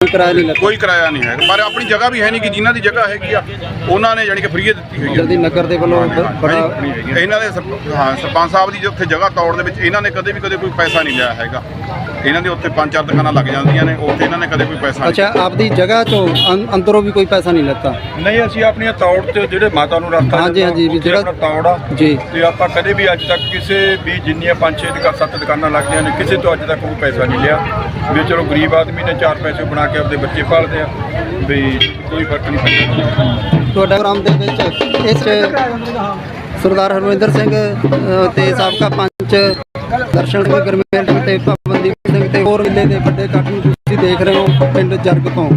ਕੋਈ ਕਿਰਾਇਆ ਨਹੀਂ ਲੱਗਦਾ। ਕੋਈ ਕਿਰਾਇਆ ਨਹੀਂ ਹੈ ਪਰ ਆਪਣੀ ਜਗ੍ਹਾ ਵੀ ਹੈ ਨਹੀਂ ਕਿ ਜਿਨ੍ਹਾਂ ਦੀ ਜਗ੍ਹਾ ਹੈਗੀ ਆ ਉਹਨਾਂ ਨੇ ਜਾਣੀ ਕਿ ਫ੍ਰੀ ਦਿੱਤੀ ਹੋਈ ਹੈ ਜਲਦੀ ਨਗਰ ਦੇ ਵੱਲੋਂ ਬੜਾ ਇਹਨਾਂ ਦੇ ਹਾਂ ਸਰਪੰਚ ਸਾਹਿਬ ਦੀ ਜੋ ਉੱਥੇ ਜਗ੍ਹਾ ਤੌੜ ਦੇ ਵਿੱਚ ਇਹਨਾਂ ਨੇ ਕਦੇ ਵੀ ਕਦੇ ਕੋਈ ਪੈਸਾ ਨਹੀਂ ਲਿਆ ਹੈਗਾ। ਇਹਨਾਂ ਦੇ ਉੱਥੇ ਪੰਜ ਚਾਰ ਦੁਕਾਨਾਂ ਲੱਗ ਜਾਂਦੀਆਂ ਨੇ ਉੱਥੇ ਇਹਨਾਂ ਨੇ ਕਦੇ ਕੋਈ ਪੈਸਾ ਨਹੀਂ ਅੱਛਾ ਆਪਦੀ ਜਗ੍ਹਾ ਅੰ- ਅੰਦਰੋਂ ਵੀ ਕੋਈ ਪੈਸਾ ਨਹੀਂ ਲੱਤਾ? ਨਹੀਂ ਅਸੀਂ ਆਪਣੀਆਂ ਤੌੜ ਤੇ ਜਿਹੜੇ ਮਾਤਾ ਨੂੰ ਰੱਖਤਾ ਹਾਂਜੀ, ਹਾਂਜੀ, ਵੀ ਜਿਹੜਾ- ਆਪਣਾ ਤੌੜ ਆ। ਜੀ। ਤੇ ਆਪਾਂ ਕਦੇ ਵੀ ਅੱਜ ਤੱਕ ਕਿਸੇ ਵੀ ਜਿੰਨੀਆਂ ਪੰਜ ਛੇ ਦੁਕਾ ਸੱਤ ਦੁਕਾਨਾਂ ਲੱਗਦੀਆਂ ਨੇ ਕਿਸੇ ਤੋਂ ਅੱਜ ਤੱਕ ਕੋਈ ਪੈਸਾ ਨਹੀਂ ਲਿਆ। ਵੀ ਚਲੋ ਗਰੀਬ ਆਦਮੀ ਨੇ ਚਾਰ ਪੈਸੇ ਬਣਾ ਕੇ ਆਪਦੇ ਬੱਚੇ ਪਾਲਦੇ ਆ ਵੀ ਕੋਈ ਫ਼ਰਕ ਨਹੀਂ ਪੈਂਦਾ। ਤੁਹਾਡਾ ਪ੍ਰੋਗਰਾਮ ਦੇ ਵਿੱਚ ਇਸ ਸਰਦਾਰ ਹਰਵਿੰਦਰ ਸਿੰਘ ਤੇ ਸਾਬਕਾ ਪੰਚ ਦਰਸ਼ਨ ਸਿੰਘ ਗਰਮੇਲ ਸਿੰਘ ਤੇ ਪਵਨਦੀਪ ਸਿੰਘ ਤੇ ਹੋਰ ਮਿਲੇ ਦੇ ਵੱਡੇ ਇਕੱਠ ਨੂੰ ਤੁਸੀਂ ਦੇਖ ਰਹੇ ਹੋ ਪਿੰਡ ਜਰਗ ਤੋਂ।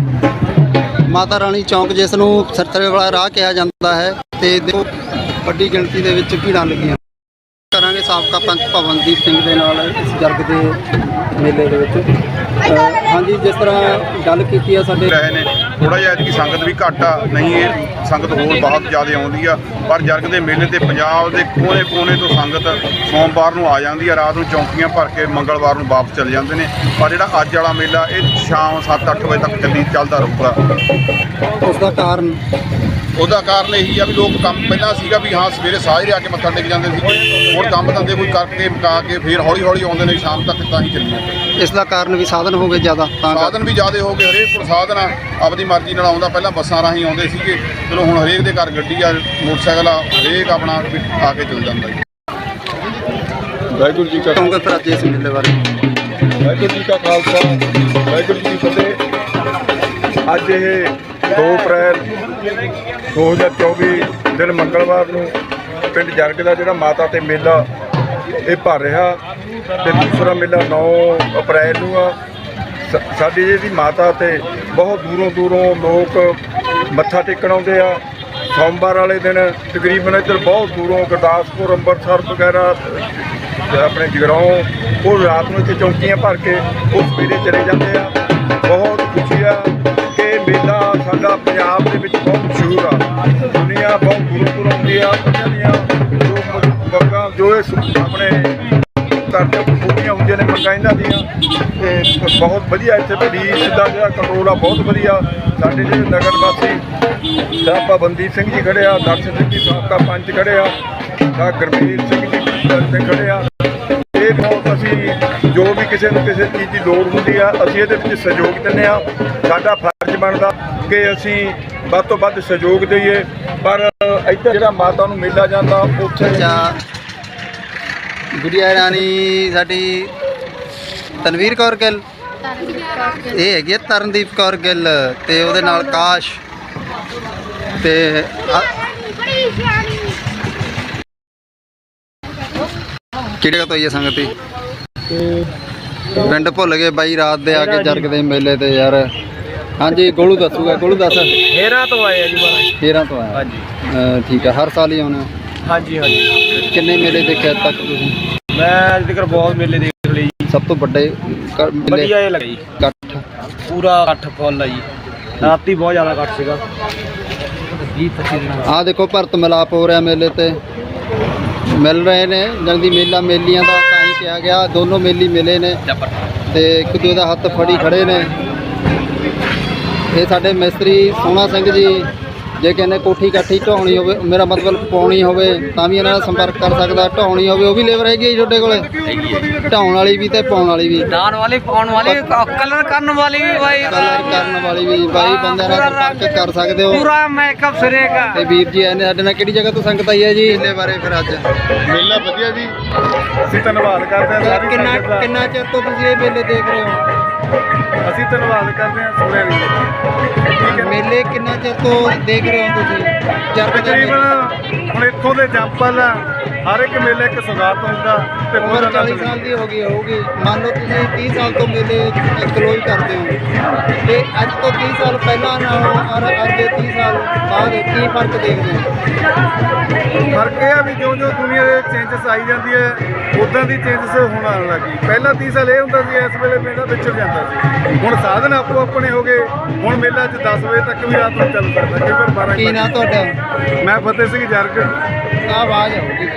ਮਾਤਾ ਰਾਣੀ ਚੌਂਕ ਜਿਸ ਨੂੰ ਸਰਤਰੇ ਵਾਲਾ ਰਾਹ ਕਿਹਾ ਜਾਂਦਾ ਹੈ ਤੇ ਦੇਖੋ ਵੱਡੀ ਗਿਣਤੀ ਦੇ ਵਿੱਚ ਭੀੜਾਂ ਲੱਗੀਆਂ। ਕਰਾਂਗੇ ਸਾਬਕਾ ਪੰਚ ਪਵਨਦੀਪ ਸਿੰਘ ਦੇ ਨਾਲ ਇਸ ਜਰਗ ਦੇ ਮੇਲੇ ਦੇ ਵਿੱਚ। ਹਾਂਜੀ, ਜਿਸ ਤਰ੍ਹਾਂ ਗੱਲ ਕੀਤੀ ਆ ਸਾਡੇ ਰਹੇ ਨੇ। ਥੋੜਾ ਜਿਹਾ ਐਤਕੀ ਸੰਗਤ ਵੀ ਘੱਟ ਆ ਨਹੀਂ ਇਹ ਸੰਗਤ ਹੋਰ ਬਹੁਤ ਜ਼ਿਆਦਾ ਆਉਂਦੀ ਆ ਪਰ ਜਰਗ ਦੇ ਮੇਲੇ ਤੇ ਪੰਜਾਬ ਦੇ ਕੋਨੇ-ਕੋਨੇ ਤੋਂ ਸੰਗਤ ਸੋਮਵਾਰ ਨੂੰ ਆ ਜਾਂਦੀ ਆ ਰਾਤ ਨੂੰ ਚੌਂਕੀਆਂ ਭਰ ਕੇ ਮੰਗਲਵਾਰ ਨੂੰ ਵਾਪਸ ਚਲੇ ਜਾਂਦੇ ਨੇ ਪਰ ਜਿਹੜਾ ਅੱਜ ਵਾਲਾ ਮੇਲਾ ਇਹ ਸ਼ਾਮ 7-8 ਵਜੇ ਤੱਕ ਚੱਲੀ ਚੱਲਦਾ ਰਹੂਗਾ। ਉਸ ਦਾ ਕਾਰਨ? ਉਹਦਾ ਕਾਰਨ ਇਹੀ ਆ ਵੀ ਲੋਕ ਕੰਮ ਪਹਿਲਾਂ ਸੀਗਾ ਵੀ ਹਾਂ ਸਵੇਰੇ ਸਾਜਰੇ ਆ ਕੇ ਮੱਥਾ ਟੇਕ ਜਾਂਦੇ ਸੀ ਹੁਣ ਕੰਮ ਧੰਦੇ ਕੋਈ ਕਰਕੇ ਮੁਕਾ ਕੇ ਫਿਰ ਹੌਲੀ ਹੌਲੀ ਆਉਂਦੇ ਨੇ ਸ਼ਾਮ ਤੱਕ ਤਾਂ ਹੀ ਚੱਲੀ ਜਾਂਦੇ ਇਸ ਦਾ ਕਾਰਨ ਵੀ ਸਾਧਨ ਹੋ ਗਏ ਜ਼ਿਆਦਾ। ਸਾਧਨ ਵੀ ਜ਼ਿਆਦੇ ਹੋ ਗਏ ਹਰੇਕ ਕੋਲ ਸਾਧਨ ਆ ਆਪਦੀ ਮਰਜ਼ੀ ਨਾਲ ਆਉਂਦਾ ਪਹਿਲਾਂ ਬੱਸਾਂ ਰਾਹੀਂ ਆਉਂਦੇ ਸੀਗੇ ਚਲੋ ਹੁਣ ਹਰੇਕ ਦੇ ਘਰ ਗੱਡੀ ਆ ਮੋਟਰਸਾਈਕਲ ਆ ਹਰੇਕ ਆਪਣਾ ਆ ਕੇ ਚੱਲ ਜਾਂਦਾ ਜੀ। ਵਾਹਿਗੁਰੂ ਜੀ ਕਾ ਕਹੋਗੇ ਫਿਰ ਅੱਜ ਇਸ ਮੇਲੇ ਬਾਰੇ। ਵਾਹਿਗੁਰੂ ਜੀ ਕਾ ਖਾਲਸਾ ਵਾਹਿਗੁਰੂ ਜੀ ਕੀ ਫਤਿਹ। ਅੱਜ ਇਹ 2 ਅਪ੍ਰੈਲ 2024 ਦਿਨ ਮੰਗਲਵਾਰ ਨੂੰ ਪਿੰਡ ਜਰਗ ਦਾ ਜਿਹੜਾ ਮਾਤਾ ਤੇ ਮੇਲਾ ਇਹ ਭਰ ਰਿਹਾ ਤੇ ਦੂਸਰਾ ਮੇਲਾ 9 ਅਪ੍ਰੈਲ ਨੂੰ ਆ। ਸਾਡੀ ਜਿਹੜੀ ਮਾਤਾ ਤੇ ਬਹੁਤ ਦੂਰੋਂ ਦੂਰੋਂ ਲੋਕ ਮੱਥਾ ਟੇਕਣ ਆਉਂਦੇ ਆ। ਸੋਮਵਾਰ ਵਾਲੇ ਦਿਨ ਤਕਰੀਬਨ ਇੱਧਰ ਬਹੁਤ ਦੂਰੋਂ ਗੁਰਦਾਸਪੁਰ, ਅੰਮ੍ਰਿਤਸਰ ਵਗੈਰਾ ਆਪਣੇ ਜਗਰਾਉਂ, ਉਹ ਰਾਤ ਨੂੰ ਇੱਥੇ ਚੌਂਕੀਆਂ ਭਰ ਕੇ ਉਹ ਸਵੇਰੇ ਚਲੇ ਜਾਂਦੇ ਆ। ਬਹੁਤ ਖੁਸ਼ੀ ਆ ਕਿ ਮੇਲਾ ਸਾਡਾ ਪੰਜਾਬ ਦੇ ਵਿੱਚ ਬਹੁਤ ਮਸ਼ਹੂਰ ਆ। ਦੁਨੀਆ ਬਹੁਤ ਦੂਰੋਂ ਦੂਰੋਂ ਆਉਂਦੀ ਆ। ਉਹਨਾਂ ਦੀਆਂ ਜੋ ਮੰਗਾਂ, ਜੋ ਇਹ ਸ- ਆਪਣੇ ਕਰਦੇ ਪੂਰੀਆਂ ਹੁੰਦੀਆਂ ਨੇ ਮੰਗਾਂ ਇਹਨਾਂ ਦੀਆਂ ਤੇ ਬਹੁਤ ਵਧੀਆ ਇੱਥੇ ਪੁਲਿਸ ਦਾ ਜਿਹੜਾ ਕੰਟਰੋਲ ਆ, ਬਹੁਤ ਵਧੀਆ। ਸਾਡੇ ਜਿਹੜੇ ਨਗਰ ਵਾਸੀ ਸਾਹਿਬ ਪਾਬੰਦੀਪ ਸਿੰਘ ਜੀ ਖੜੇ ਆ, ਦਰਸ਼ਨ ਸਿੰਘ ਜੀ, ਸਾਬਕਾ ਪੰਚ ਖੜੇ ਆ ਦਾ ਗੁਰਮੀਤ ਸਿੰਘ ਜੀ ਤੇ ਖੜੇ ਆ। ਇਹ ਬਹੁਤ ਅਸੀਂ, ਜੋ ਵੀ ਕਿਸੇ ਨੂੰ ਕਿਸੇ ਚੀਜ਼ ਦੀ ਲੋੜ ਹੁੰਦੀ ਆ, ਅਸੀਂ ਇਹਦੇ ਵਿੱਚ ਸਹਿਯੋਗ ਦਿੰਦੇ ਆ। ਸਾਡਾ ਫਰਜ਼ ਬਣਦਾ ਕਿ ਅਸੀਂ ਵੱਧ ਤੋਂ ਵੱਧ ਸਹਿਯੋਗ ਦਈਏ। ਪਰ ਇੱਥੇ ਜਿਹੜਾ ਮਾਤਾ ਨੂੰ ਮੇਲਾ ਜਾਂਦਾ, ਉੱਥੇ ਅੱਛਾ। ਗੁੜੀਆ ਰਾਣੀ ਸਾਡੀ ਤਨਵੀਰ ਕੌਰ ਗਿੱਲ? ਇਹ ਹੈਗੀ ਹੈ ਤਰਨਦੀਪ ਕੌਰ ਗਿੱਲ ਤੇ ਉਹਦੇ ਨਾਲ ਕਾਸ਼। ਤੇ ਕਿਹੜੇ ਤੋਂ ਇਹ ਸੰਗਤੀ ਪਿੰਡ ਭੁੱਲ ਗਏ ਬਾਈ ਰਾਤ ਦੇ ਆ ਕੇ ਜਰਗ ਦੇ ਮੇਲੇ ਤੇ ਯਾਰ। ਹਾਂਜੀ ਗੋਲੂ ਦੱਸੂਗਾ ਗੋਲੂ ਦੱਸ। ਹੇਰਾ ਤੋਂ ਆਏ ਆ ਜੀ ਮਹਾਰਾਜ। 13 ਤੋਂ ਆਇਆ ਹਾਂਜੀ। ਠੀਕ ਹੈ ਹਰ ਸਾਲ ਹੀ ਆਉਣਾ ਹਾਂਜੀ ਹਾਂਜੀ। ਕਿੰਨੇ ਮੇਲੇ ਦੇਖੇ ਅੱਜ ਤੱਕ ਤੁਸੀਂ? ਮੈਂ ਅੱਜ ਤੱਕ ਬਹੁਤ ਮੇਲੇ ਦੇਖ ਲਏ ਸਭ ਤੋਂ ਵੱਡੇ ਮੇਲੇ। ਵਧੀਆ ਇਹ ਲੱਗਾ ਜੀ। ਇਕੱਠ। ਪੂਰਾ ਇਕੱਠ ਫੁੱਲ ਆ ਜੀ। ਰਾਤੀ ਬਹੁਤ ਜ਼ਿਆਦਾ ਇਕੱਠ ਸੀਗਾ। ਆਹ ਦੇਖੋ ਭਰਤ ਮਿਲਾਪ ਹੋ ਰਿਹਾ ਮੇਲੇ ਤੇ। ਮਿਲ ਰਹੇ ਨੇ ਜਲਦੀ ਮੇਲਾ ਮੇਲੀਆਂ ਦਾ ਤਾਂ ਹੀ ਕਿਹਾ ਗਿਆ ਦੋਨੋਂ ਮੇਲੀ ਮਿਲੇ ਨੇ। ਤੇ ਇੱਕ ਦੂਜੇ ਦਾ ਹੱਥ ਫੜੀ ਖੜੇ ਨੇ। ਇਹ ਸਾਡੇ ਮਿਸਤਰੀ ਸੋਹਣਾ ਸਿੰਘ ਜੀ। ਜੇ ਕਹਿੰਦੇ ਕੋਠੀ ਕਾਠੀ ਢਾਉਣੀ ਹੋਵੇ ਮੇਰਾ ਮਤਲਬ ਪਾਉਣੀ ਹੋਵੇ ਤਾਂ ਵੀ ਇਹਨਾਂ ਨਾਲ ਸੰਪਰਕ ਕਰ ਸਕਦਾ। ਢਾਉਣੀ ਹੋਵੇ ਉਹ ਵੀ ਲੇਬਰ ਹੈਗੀ ਹੈ ਜੀ ਤੁਹਾਡੇ ਕੋਲੇ? ਢਾਉਣ ਵਾਲੀ ਵੀ ਤੇ ਪਾਉਣ ਵਾਲੀ ਵੀ। ਦਾਨ ਵਾਲੀ ਪਾਉਣ ਵਾਲੀ ਕਲਰ ਕਰਨ ਵਾਲੀ ਵੀ ਬਾਈ ਕਲਰ ਕਰਨ ਵਾਲੀ ਵੀ ਬਾਈ ਬੰਦਿਆਂ ਨਾਲ ਸੰਪਰਕ ਕਰ ਸਕਦੇ ਹੋ। ਪੂਰਾ ਮੇਕਅਪ ਸਿਰੇਗਾ। ਤੇ ਵੀਰ ਜੀ ਆਏ ਨੇ ਸਾਡੇ ਨਾਲ ਕਿਹੜੀ ਜਗ੍ਹਾ ਤੋਂ ਸੰਗਤ ਆਈ ਹੈ ਜੀ? ਮੇਲੇ ਬਾਰੇ ਫਿਰ ਅੱਜ। ਮੇਲਾ ਵਧੀਆ ਜੀ। ਅਸੀਂ ਧੰਨਵਾਦ ਕਰਦੇ ਹਾਂ ਸਾਰੀ ਕਿੰਨਾ ਸੰਗਤ ਦਾ। ਕਿੰਨਾ ਚਿਰ ਤੋਂ ਤੁਸੀਂ ਇਹ ਮੇਲੇ ਦੇਖ ਰਹੇ ਹੋ? ਅਸੀਂ ਧੰਨਵਾਦ ਕਰਦੇ ਹਾਂ ਸੋਹਣੇ ਵੀ ਮੇਲੇ ਕਿੰਨਾ ਚਿਰ ਤੋਂ ਦੇਖ ਰਹੇ ਹੋ ਤੁਸੀਂ? ਜਰਗ। ਤਕਰੀਬਨ ਹੁਣ ਇੱਥੋਂ ਦੇ ਜੰਪਲ ਆ ਹਰ ਇੱਕ ਮੇਲੇ ਇੱਕ ਸੁਗਾਤ ਹੁੰਦਾ ਤੇ ਉਮਰ ਪੂਰਾ 40 ਸਾਲ ਦੀ ਹੋ ਗਈ ਹੋਊਗੀ। ਮੰਨ ਲਓ ਤੁਸੀਂ 30 ਸਾਲ ਤੋਂ ਮੇਲੇ ਕਲੋਜ਼ ਕਰਦੇ ਹੋ। ਤੇ ਅੱਜ ਤੋਂ 30 ਸਾਲ ਪਹਿਲਾਂ ਨਾਲੋਂ ਔਰ ਅੱਜ ਦੇ 30 ਸਾਲ ਬਾਅਦ ਕੀ ਫ਼ਰਕ ਦੇਖਦੇ ਹੋ? ਫ਼ਰਕ ਇਹ ਆ ਵੀ ਜਿਉਂ ਜਿਉਂ ਦੁਨੀਆ ਦੇ ਚੇਂਜਸ ਆਈ ਜਾਂਦੀ ਹੈ ਉਦਾਂ ਦੀ ਚੇਂਜਸ ਹੋਣ ਆਉਣ ਲੱਗੀ ਪਹਿਲਾਂ 30 ਸਾਲ ਇਹ ਹੁੰਦਾ ਸੀ ਇਸ ਵੇਲੇ ਮੇਲਾ ਵਿਚਰ ਜਾਂਦਾ ਸੀ। ਹੁਣ ਸਾਧਨ ਆਪੋ ਆਪਣੇ ਹੋ ਗਏ। ਹੁਣ ਮੇਲਾ 'ਚ 10 ਵਜੇ ਤੱਕ ਵੀ ਰਾਤ ਨੂੰ ਚੱਲ ਸਕਦਾ ਕਈ ਵਾਰ 12 ਕੀ ਨਾਂ ਤੁਹਾਡਾ? ਮੈਂ ਫਤਿਹ ਸਿੰਘ ਜਰਗ। ਆਵਾਜ਼ ਆਉਗੀ।